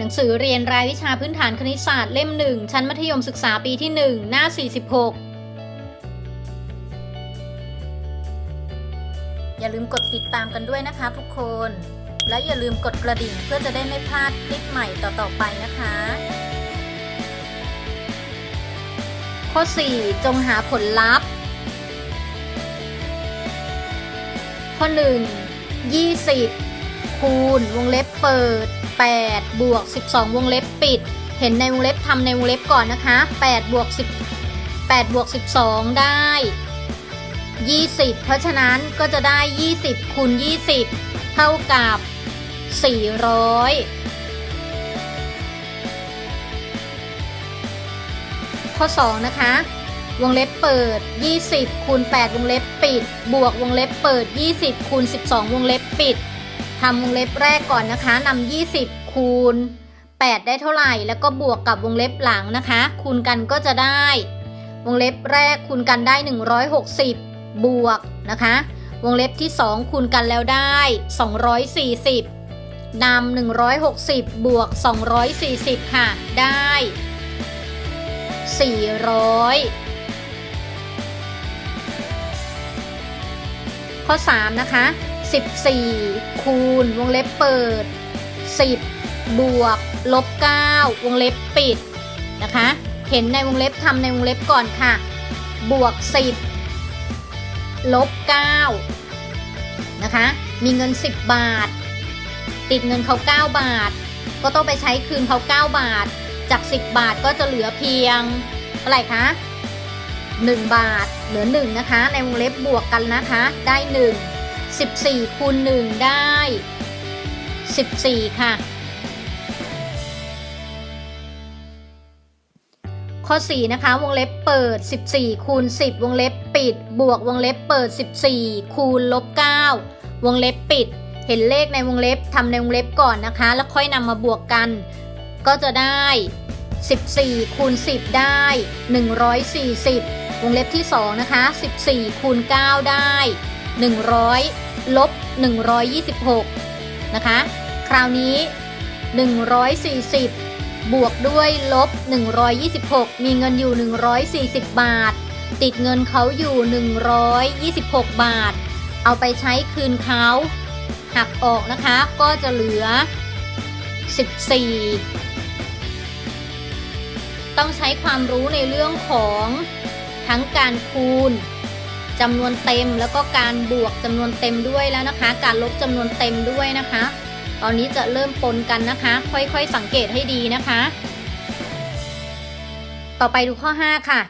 หนังสือเรียนรายวิชาพื้นฐานคณิตศาสตร์เล่มหนึ่งชั้นมัธยมศึกษาปีที่ 1 หน้า 46 อย่าลืมกดติดตามกันด้วยนะคะทุกคน และอย่าลืมกดกระดิ่งเพื่อจะได้ไม่พลาดคลิปใหม่ต่อๆไปนะคะ ข้อ 4 จงหาผลลัพธ์ ข้อ 1 20 คูณวงเล็บเปิด 8 บวก 12 วงเล็บปิด เห็นในวงเล็บทำในวงเล็บก่อนนะคะ8บวก10 8บวก 12 ได้ 20 เพราะฉะนั้นก็จะได้ 20คูณ20 เท่ากับ 400 ข้อ 2 นะคะ วงเล็บเปิด 20คูณ8วงเล็บปิด บวกวงเล็บเปิด 20คูณ12 วงเล็บปิด ทำวงเล็บแรกก่อนนะคะนำ20 คูณ 8 ได้เท่าไหร่ แล้วก็บวกกับวงเล็บหลังนะคะ คูณกันก็จะได้ วงเล็บแรกคูณกันได้ 160 บวกนะคะ วงเล็บที่ 2 คูณกันแล้วได้ 240นำ160 บวก 240 ค่ะ ได้ 400ข้อ 3 นะคะ 14 คูณ วงเล็บเปิด 10 บวก ลบ 9 วงเล็บปิดนะคะ เห็นในวงเล็บทำในวงเล็บก่อนค่ะ บวก 10 ลบ 9 นะคะ มีเงิน 10 บาท ติดเงินเขา 9 บาท ก็ต้องไปใช้คืนเขา 9 บาท จาก 10 บาทก็จะเหลือเพียงเท่าไหร่คะ1 บาท เหลือ 1 นะคะ ในวงเล็บบวกกันนะคะ ได้ 1 14คูณ1ได้ 14 ค่ะ ข้อ 4 นะคะ วงเล็บเปิด 14คูณ10 วงเล็บปิด บวกวงเล็บเปิด 14คูณลบ9วงเล็บปิด เห็นเลขในวงเล็บทำในวงเล็บก่อนนะคะ แล้วค่อยนำมาบวกกัน ก็จะได้ 14คูณ10 ได้ 140 วงเล็บที่ 2 นะคะ 14คูณ9ได้ 100 ลบ 126 นะคะ คราวนี้ 140 บวกด้วยลบ 126 มีเงินอยู่ 140 บาท ติดเงินเขาอยู่ 126 บาท เอาไปใช้คืนเขา หักออกนะคะ ก็จะเหลือ 14 ต้องใช้ความรู้ในเรื่องของทั้งการคูณ จำนวนเต็มแล้วก็การบวกจำนวนเต็มด้วยแล้วนะคะ การลบจำนวนเต็มด้วยนะคะ ตอนนี้จะเริ่มปนกันนะคะ ค่อยๆสังเกตให้ดีนะคะ ต่อไปดูข้อ 5 ค่ะ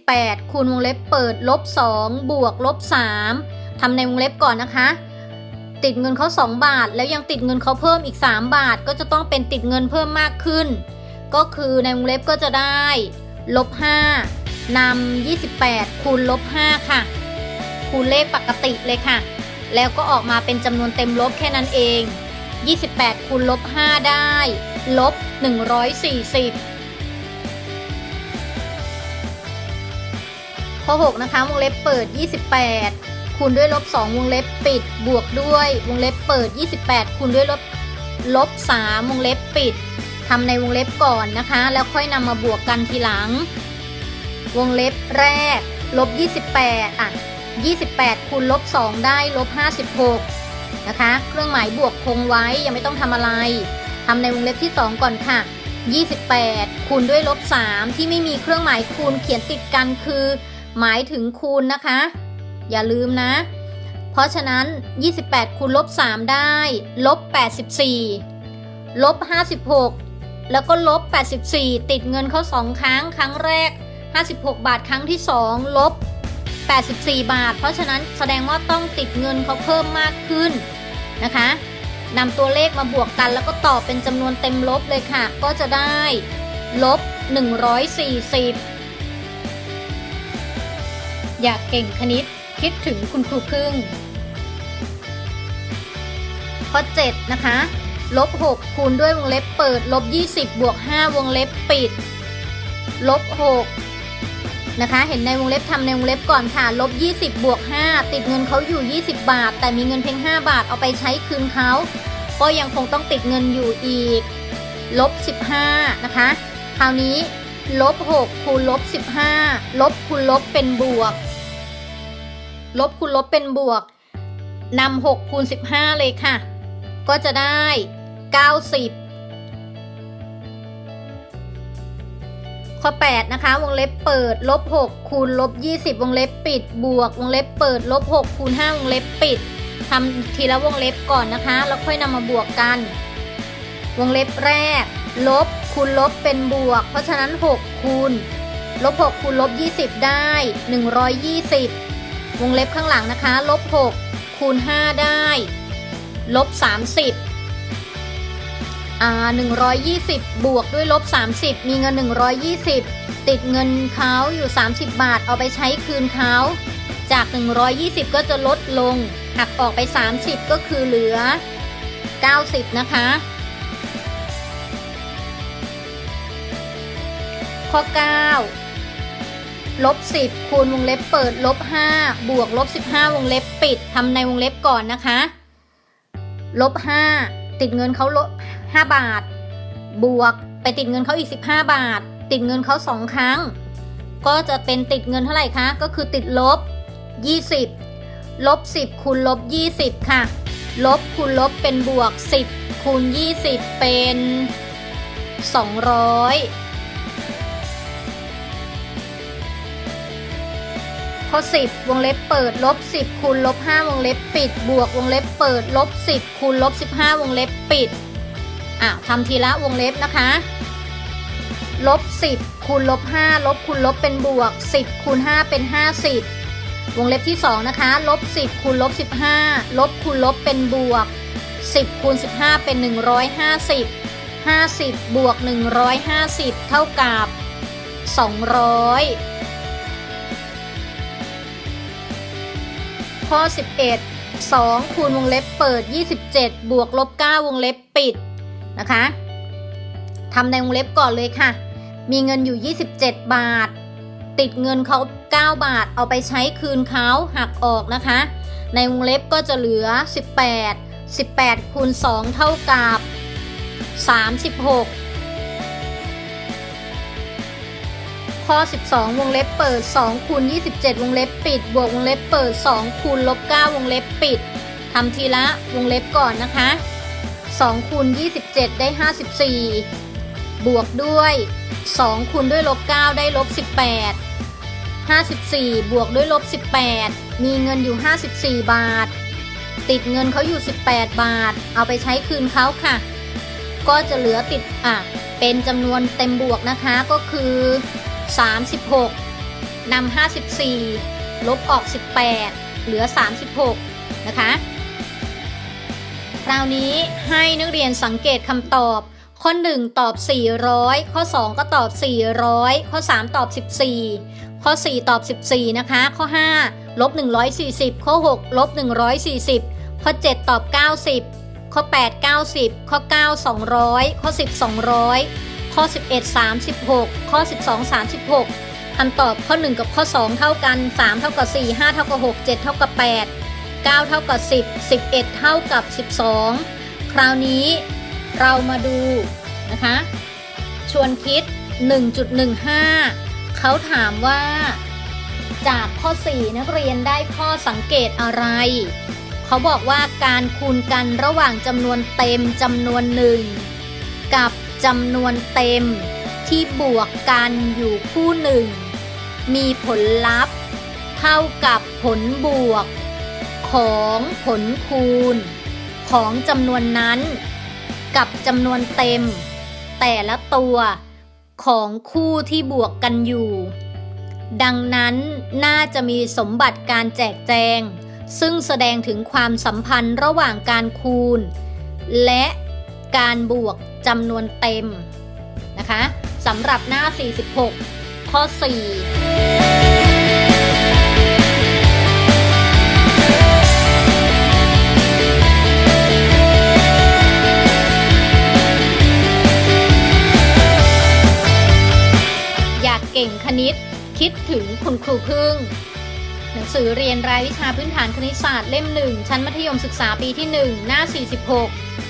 28 คูณวงเล็บเปิดลบ 2 บวกลบ 3ทำในวงเล็บก่อนนะคะ ติดเงินเขา 2 บาท แล้วยังติดเงินเขาเพิ่มอีก 3 บาท ก็จะต้องเป็นติดเงินเพิ่มมากขึ้น ก็คือในวงเล็บก็จะได้ลบ5นำ28 คูณลบ 5 ค่ะ คูณเลขปกติเลยค่ะ แล้วก็ออกมาเป็นจำนวนเต็มลบแค่นั้นเอง 28 คูณลบ 5 ได้ ลบ 140 ข้อ 6 นะคะ วงเล็บเปิด 28 คูณด้วยลบ 2 วงเล็บปิด บวกด้วย วงเล็บเปิด 28 คูณด้วยลบ ลบ 3 วงเล็บปิดทำในวงเล็บก่อนนะคะ แล้วค่อยนำมาบวกกันทีหลัง วงเล็บแรก ลบ 28 อะ 28คูณลบ2ได้ลบ56นะคะ เครื่องหมายบวกคงไว้ยังไม่ต้องทำอะไรทำในวงเล็บที่ 2 ก่อนค่ะ 28คูณด้วยลบ3ที่ไม่มีเครื่องหมายคูณเขียนติดกันคือ หมายถึงคูณนะคะ อย่าลืมนะ เพราะฉะนั้น 28คูณลบ3ได้ลบ84ลบ56 แล้วก็ลบ84 ติดเงินเขา2ครั้ง ครั้งแรก 56 บาทครั้งที่ 2 ลบ 84 บาท เพราะฉะนั้นแสดงว่าต้องติดเงินเขาเพิ่มมากขึ้นนะคะนำตัวเลขมาบวกกันแล้วก็ตอบเป็นจำนวนเต็มลบเลยค่ะ ก็จะได้ลบ 140 อยากเก่งคณิตคิดถึงคุณครูพึ่ง ข้อ 7 นะคะ ลบ 6 คูณด้วยวงเล็บเปิด ลบ 20 บวก 5 วงเล็บปิด ลบ 6 นะคะ เห็นในวงเล็บทำในวงเล็บก่อนค่ะ ลบ 20 บวก 5 ติดเงินเขาอยู่ 20 บาท แต่มีเงินเพียง 5 บาทเอาไปใช้คืนเขาก็ยังคงต้องติดเงินอยู่อีก ลบ 15 นะคะ คราวนี้ ลบ 6 คูณลบ 15 ลบคูณลบเป็นบวก ลบคูณลบเป็นบวกนำ6คูณ 15 เลยค่ะ ก็จะได้ 90 ข้อ 8 นะคะ วงเล็บเปิดลบ6คูณลบ20 วงเล็บปิด บวก วงเล็บเปิดลบ6คูณ5วงเล็บปิดทำทีละวงเล็บก่อนนะคะ แล้วค่อยนำมาบวกกัน วงเล็บแรก ลบคูณลบเป็นบวก เพราะฉะนั้น 6 คูณลบ6คูณลบ20 ได้ 120 วงเล็บข้างหลังนะคะ ลบ6คูณ5ได้ ลบ 30 อ่า120 บวกด้วยลบ 30 มีเงิน 120 ติดเงินเขาอยู่ 30 บาท เอาไปใช้คืนเขาจาก 120 ก็จะลดลง หักออกไป 30 ก็คือเหลือ 90 นะคะ ข้อ 9 ลบ 10 คูณวงเล็บเปิด ลบ 5 บวก ลบ 15 วงเล็บปิด ทำในวงเล็บก่อนนะคะ ลบ 5 ติดเงินเขาลบ5บาท บวกไปติดเงินเขาอีกสิบห้าบาท ติดเงินเขาสองครั้ง ก็จะเป็นติดเงินเท่าไหร่คะก็คือติดลบ20ลบ10คูณลบ20ค่ะ ลบคูณลบเป็นบวก10คูณ20เป็น200ข้อ 10 วงเล็บเปิดลบ 10คูณลบ 5 วงเล็บปิด บวกวงเล็บเปิดลบ 10คูณลบ 15 วงเล็บปิดอะทำทีละวงเล็บนะคะลบ 10คูณลบ 5 ลบคูณลบเป็นบวก 10คูณ5 เป็น 50 วงเล็บที่ 2 นะคะลบ 10คูณลบ 15 ลบคูณลบเป็นบวก 10คูณ15 เป็น 150 50 บวก 150 เท่ากับ 200 ข้อ 11 2 คูณวงเล็บเปิด 27 บวกลบ 9 วงเล็บปิดนะคะทำในวงเล็บก่อนเลยค่ะ มีเงินอยู่ 27 บาท ติดเงินเขา9บาท เอาไปใช้คืนเขาหักออกนะคะ ในวงเล็บก็จะเหลือ 18 18คูณ2เท่ากับ 36 ข้อ 12 วงเล็บเปิด2คูณ27 วงเล็บปิด บวกวงเล็บเปิด2คูณลบ9วงเล็บปิดทำทีละวงเล็บก่อนนะคะ2คูณ27 ได้ 54 บวกด้วย2คูณด้วยลบ9ได้ลบ18 54 บวกด้วยลบ18 มีเงินอยู่ 54 บาท ติดเงินเขาอยู่ 18 บาท เอาไปใช้คืนเขาค่ะ ก็จะเหลือติดอะเป็นจำนวนเต็มบวกนะคะก็คือ 36นำ54 ลบออก 18 เหลือ 36 นะคะ คราวนี้ให้นักเรียนสังเกตคำตอบ ข้อ 1 ตอบ 400 ข้อ 2 ก็ตอบ 400 ข้อ 3 ตอบ 14 ข้อ 4 ตอบ 14 นะคะ ข้อ 5 ลบ 140 ข้อ 6 ลบ 140 ข้อ 7 ตอบ 90 ข้อ 8 90 ข้อ 9 200 ข้อ 10 200 ข้อ 11 36 ข้อ 12 36คำตอบข้อ 1 กับข้อ 2 เท่ากัน 3 เท่ากับ 4 5 เท่ากับ 6 7 เท่ากับ 8 9 เท่ากับ 10 11 เท่ากับ 12 คราวนี้เรามาดูนะคะ ชวนคิด 1.15 เขาถามว่าจากข้อ 4 นักเรียนได้ข้อสังเกตอะไร เขาบอกว่าการคูณกันระหว่างจำนวนเต็มจำนวนหนึ่งกับ จำนวนเต็มที่บวกกันอยู่คู่หนึ่ง มีผลลัพธ์ เท่ากับผลบวก ของผลคูณ ของจำนวนนั้น กับจำนวนเต็ม แต่ละตัวของคู่ที่บวกกันอยู่ ดังนั้นน่าจะมีสมบัติการแจกแจง ซึ่งแสดงถึงความสัมพันธ์ระหว่างการคูณ และการบวก จำนวนเต็มนะคะสำหรับหน้า 46 ข้อ4อยากเก่งคณิตคิดถึงคุณครูพึ่ง หนังสือเรียนรายวิชาพื้นฐานคณิตศาสตร์เล่มหนึ่งชั้นมัธยมศึกษาปีที่ 1 หน้า 46